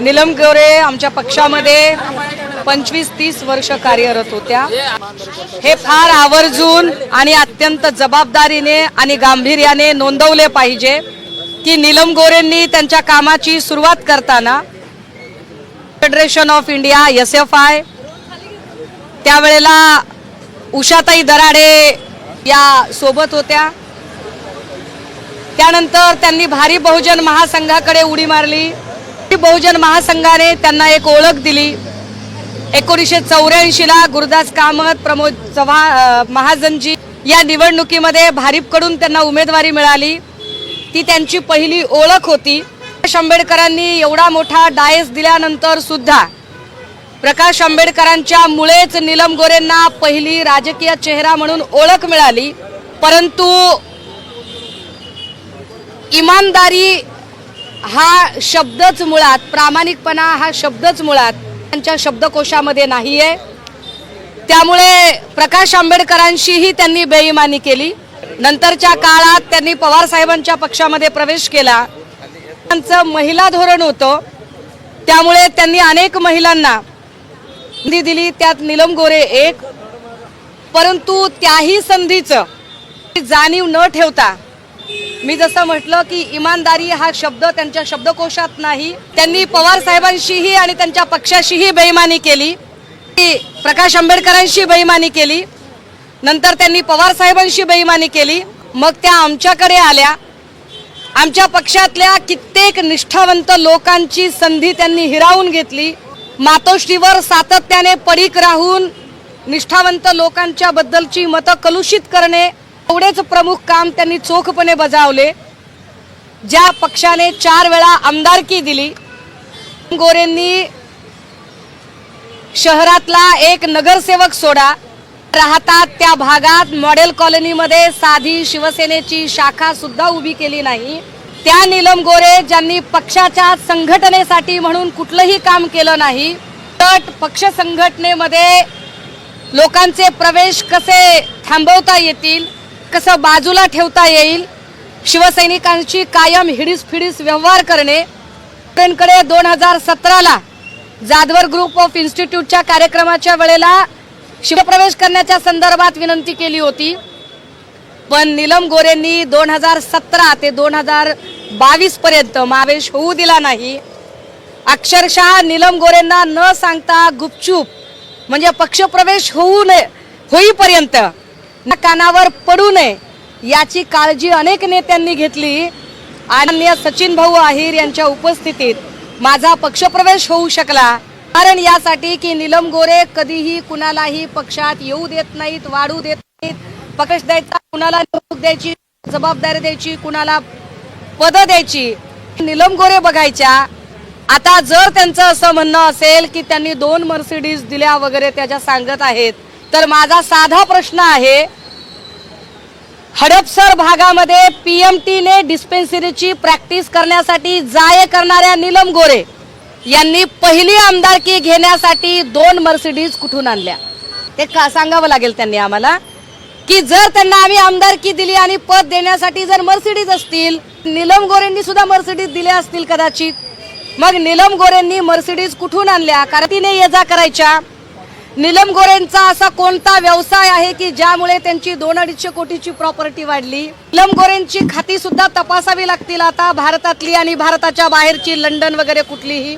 नीलम गोरे आमच्या पक्षामध्ये पंचवीस तीस वर्ष कार्यरत होत्या. हे फार आवर्जून आणि अत्यंत जबाबदारीने आणि गांभीर्याने नोंदवले पाहिजे की नीलम गोरेंनी त्यांच्या कामाची सुरुवात करताना federation of India S F I त्यावेळेला उषाताई दराडे या सोबत होत्या. त्यानंतर त्यांनी भारी बहुजन महासंघाकडे उडी मारली. बहुजन महासंघाने त्यांना एक ओळख दिली. एकोणीसशे चौऱ्याऐंशीला गुरुदास कामत प्रमोद चव्हाण महाजनजी या निवडणुकीमध्ये भारीपकडून त्यांना उमेदवारी मिळाली. ती त्यांची पहिली ओळख होती. प्रकाश आंबेडकरांनी एवढा मोठा डायस दिल्यानंतर सुद्धा प्रकाश आंबेडकरांच्या मुळेच नीलम गोरेंना पहिली राजकीय चेहरा म्हणून ओळख मिळाली. परंतु इमानदारी हा शब्दच मुळात प्रामाणिकपणा हा शब्दच मुळात त्यांच्या शब्दकोशामध्ये नाही आहे त्यामुळे प्रकाश आंबेडकरांशीही त्यांनी बेईमानी केली. नंतरच्या काळात त्यांनी पवार साहेबांच्या पक्षामध्ये प्रवेश केला. त्यांचं महिला धोरण होतं. त्यामुळे त्यांनी अनेक महिलांना संधी दिली. त्यात निलम गोरे एक. परंतु त्याही संधीचं जाणीव न ठेवता मी जसं म्हटलं की इमानदारी हा शब्द त्यांच्या शब्दकोशात नाही. त्यांनी पवार साहेबांशीही आणि त्यांच्या पक्षाशीही बेईमानी केली. की प्रकाश आंबेडकरांशी बेईमानी केली. नंतर त्यांनी पवार साहेबांशी बेईमानी केली. मग त्या आमच्याकडे आल्या. आमच्या पक्षातल्या कित्येक निष्ठावंत लोकांची संधी त्यांनी हिरावून घेतली. मातोश्रीवर सातत्याने पडीक राहून निष्ठावंत लोकांच्या बद्दलची मतं कलुषित करणे एवढेच प्रमुख काम त्यांनी चोखपणे बजावले. ज्या पक्षाने चार वेळा आमदारकी दिली गोरेंनी शहरातला एक नगरसेवक सोडा. राहतात त्या भागात मॉडेल कॉलनीमध्ये साधी शिवसेनेची शाखा सुद्धा उभी केली नाही. त्या नीलम गोरे ज्यांनी पक्षाच्या संघटनेसाठी म्हणून कुठलंही काम केलं नाही तट पक्ष संघटनेमध्ये लोकांचे प्रवेश कसे थांबवता येतील कसं बाजूला ठेवता येईल? शिवसैनिकांची कायम हिडीस फिडीस व्यवहार करणे. कडे दोन हजार सतराला जाधवर ग्रुप ऑफ इन्स्टिट्यूटच्या कार्यक्रमाच्या वेळेला शिवप्रवेश करण्याच्या संदर्भात विनंती केली होती. पण नीलम गोरेंनी दोन हजार सतरा ते दोन हजार बावीसपर्यंत मावेश होऊ दिला नाही. अक्षरशः नीलम गोरेंना न सांगता गुपचूप म्हणजे पक्षप्रवेश होऊ नये होईपर्यंत कानावर पडू नये याची काळजी अनेक नेत्यांनी घेतली. आदरणीय सचिन भाऊ आहिर यांच्या उपस्थितीत माझा पक्षप्रवेश होऊ शकला. कारण यासाठी की नीलम गोरे कधीही कुणालाही पक्षात येऊ देत नाहीत वाढू देत नाहीत. पक्ष द्यायचा कुणाला निवडणूक द्यायची जबाबदारी द्यायची कुणाला पद द्यायची नीलम गोरे बघायच्या. आता जर त्यांचं असं म्हणणं असेल की त्यांनी दोन मर्सिडीज दिल्या वगैरे त्याच्या सांगत आहेत तर माझा साधा प्रश्न आहे हडपसर भागामध्ये पी एम टीने डिस्पेन्सरीची प्रॅक्टिस करण्यासाठी जाय करणाऱ्या नीलम गोरे यांनी पहिली आमदारकी घेण्यासाठी दोन मर्सिडीज कुठून आणल्या? ते का सांगावं लागेल त्यांनी आम्हाला? की जर त्यांना आम्ही आमदारकी दिली आणि पद देण्यासाठी जर मर्सिडीज असतील नीलम गोरेंनी सुद्धा मर्सिडीज दिल्या असतील कदाचित. मग नीलम गोरेंनी मर्सिडीज कुठून आणल्या? कारण तिने ये जा करायच्या. निलम गोरेंचा असा कोणता व्यवसाय आहे की ज्यामुळे त्यांची दोन अडीचशे कोटीची प्रॉपर्टी वाढली? निलम गोरेंची खाती सुद्धा तपासावी लागतील आता भारतातली आणि भारताच्या बाहेरची लंडन वगैरे कुठलीही?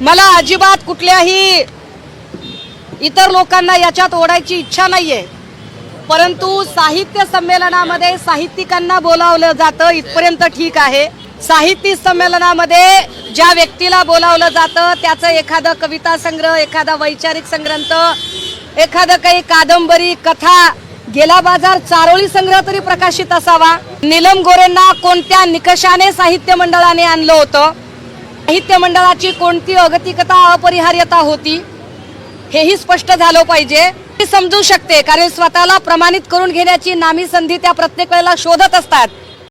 मला अजिबात कुठल्याही इतर लोकांना याच्यात ओढायची इच्छा नाहीये. परंतु साहित्य संमेलनामध्ये साहित्यिकांना बोलावलं जातं इथपर्यंत ठीक आहे. साहित्य संमेलनामध्ये ज्या व्यक्तीला बोलावलं जातं त्याचं एखादं कविता संग्रह एखादा वैचारिक संग्रंथ एखादं काही कादंबरी कथा गेला बाजार चारोळी संग्रह तरी प्रकाशित असावा. नीलम गोरेंना कोणत्या निकषाने साहित्य मंडळाने आणलं होतं? साहित्य मंडळाची कोणती अगतिकता अपरिहार्यता होती? हेही स्पष्ट झालं पाहिजे. समजू शकते कारण स्वतःला प्रमाणित करून घेण्याची नामी संधी त्या प्रत्येक वेळेला शोधत असतात.